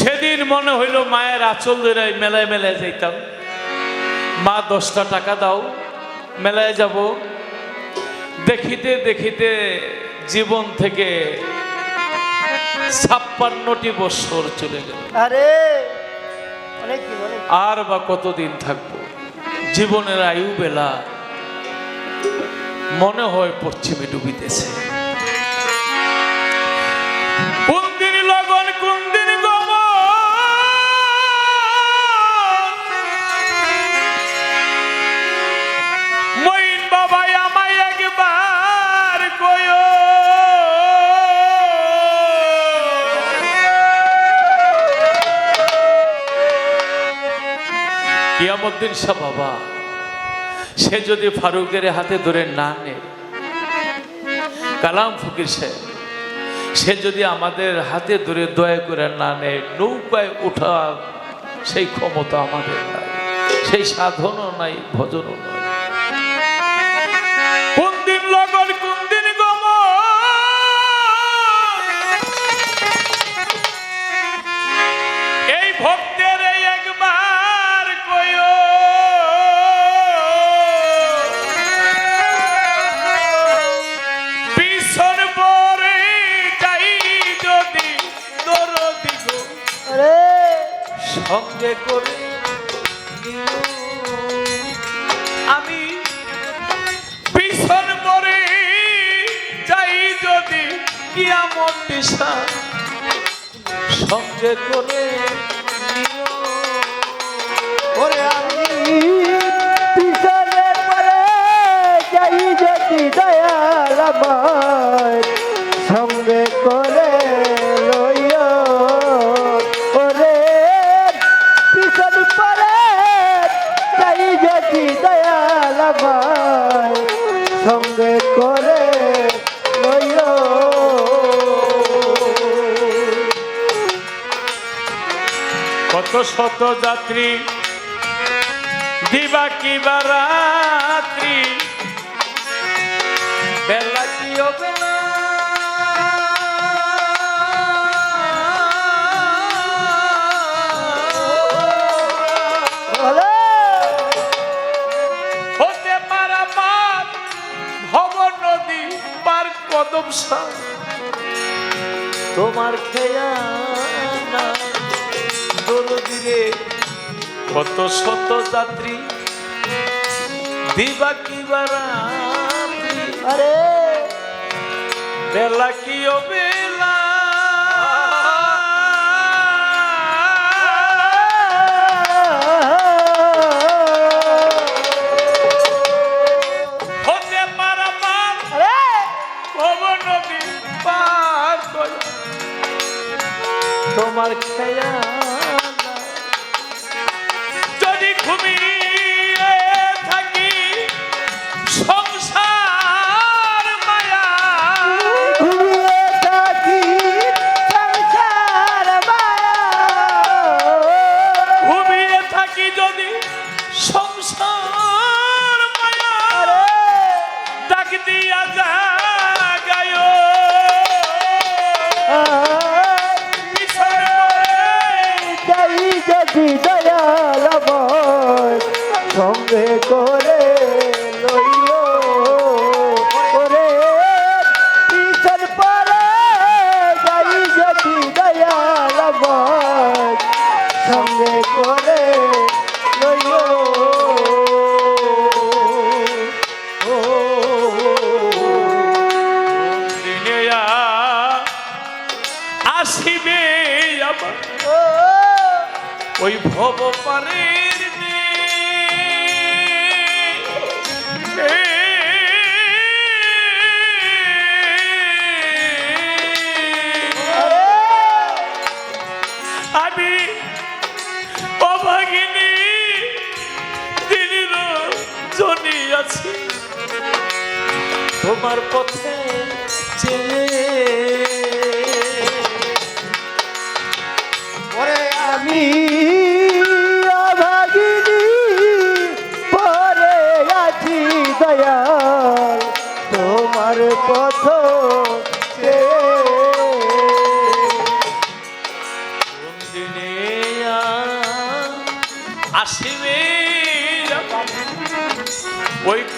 সেদিন মনে হইল মায়ের আঁচল ধরে মেলায় মেলায় যাইতাম। মা দশটা টাকা দাও মেলায় যাব। দেখিতে দেখিতে জীবন থেকে ছাপ্পান্নটি বছর চলে গেল। আরে অনেক আর বা কতদিন থাকব? জীবনের আয়ু বেলা মনে হয় পশ্চিমে ডুবিতেছে। কিয়ামুদ্দিন শাহ বাবা, সে যদি ফারুকের হাতে ধরে না নে, কালাম ফকির সাহেব সে যদি আমাদের হাতে ধরে দয়া করে না নেয় নৌকায় ওঠা সেই ক্ষমতা আমাদের নাই, সেই সাধনও নাই, ভজনও নাই। সঙ্গে করে। আমি পিছন পরে যাই যদি কিয়ামত দিশা। সঙ্গে করে যাই যদি দয়াল সঙ্গে যদি দয়াল আমার সঙ্গে করে লইও। কত শত যাত্রী, দিবা কিবা রাত্রি। বেলা কি হবে? কত শত যাত্রী দিবা রাত্রি? আরে। বেলা কি বেলা? তোমার খেয়া সঙ্গে করে লইও ওরে পিছন পরে যাই যদি দয়াল আমার সঙ্গে করে লইও আসিবে ওই ভব পারের আছি। তোমার পথে চেয়ে ওরে আমি অভাগিনী পরে আছি পথ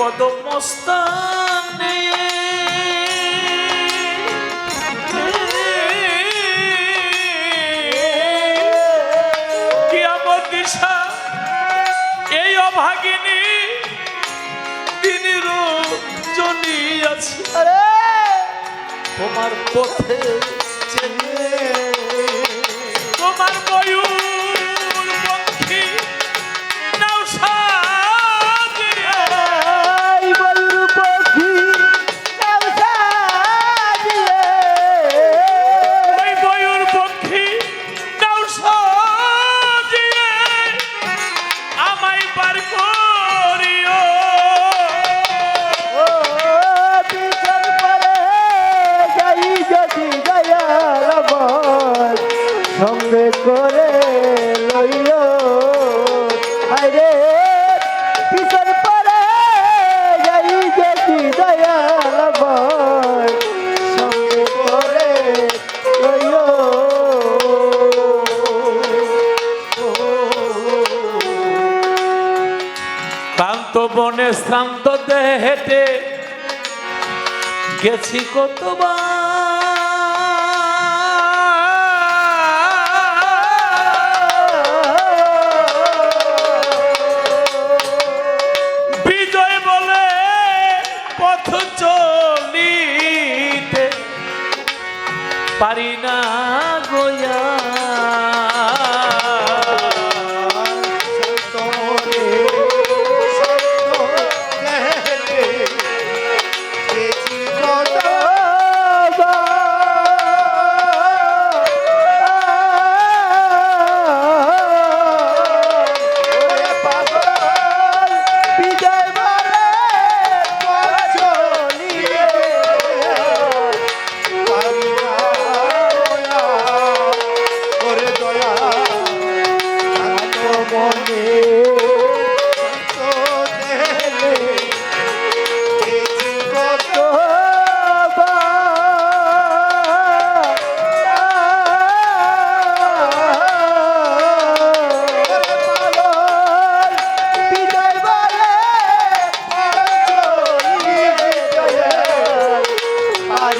কদম মস্তানে। কিয়ামত দিশা এই অভাগিনী দিনের জনি আছে তোমার পথে তোমার ক্লান্ত বনে শ্রান্ত হেঁটে গেছি কতবার? বিজয় বলে পথ চলিতে পারি না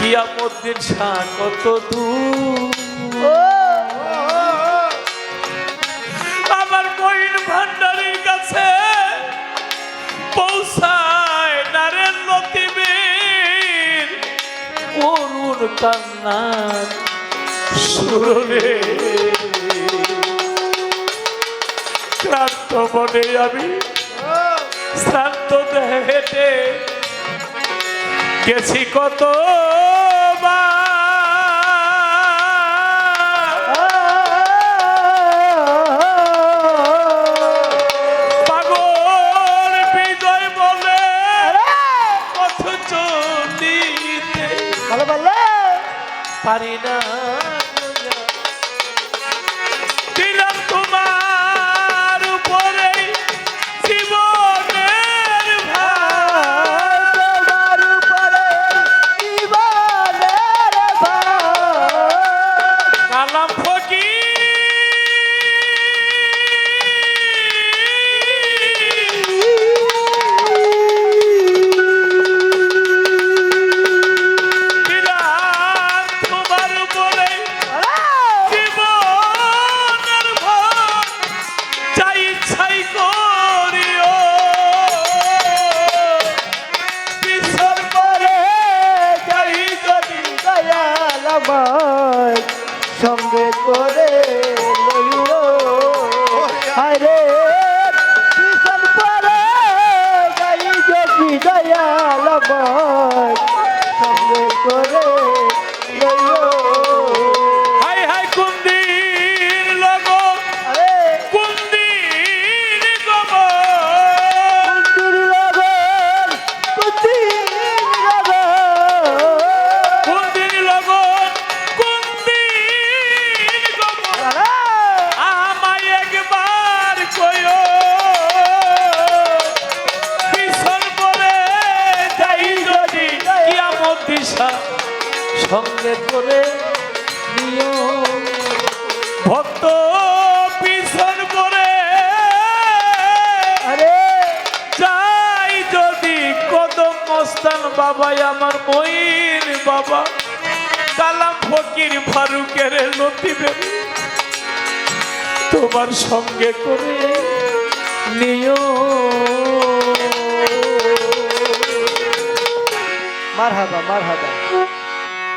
কিয়ামতের কত দূর। আমার বইন ভান্ডারির কাছে পৌঁছায় নারের লতিবের করুণ কান্নার সুরে ক্লান্ত মনে আমি শ্রান্ত হেঁটে গেছি কত পারি না পিছাই করিও। পিছর পরে যাই যদি দয়াল আমার সঙ্গে করি সঙ্গে করে নিও। ভক্ত পিছন করে আরে! যাই যদি কদম মস্তান বাবাই আমার ময়ূর বাবা কালাম ফকির ফারুকের লতিবে তোমার সঙ্গে করে নিও। মার হাবা মার হাবা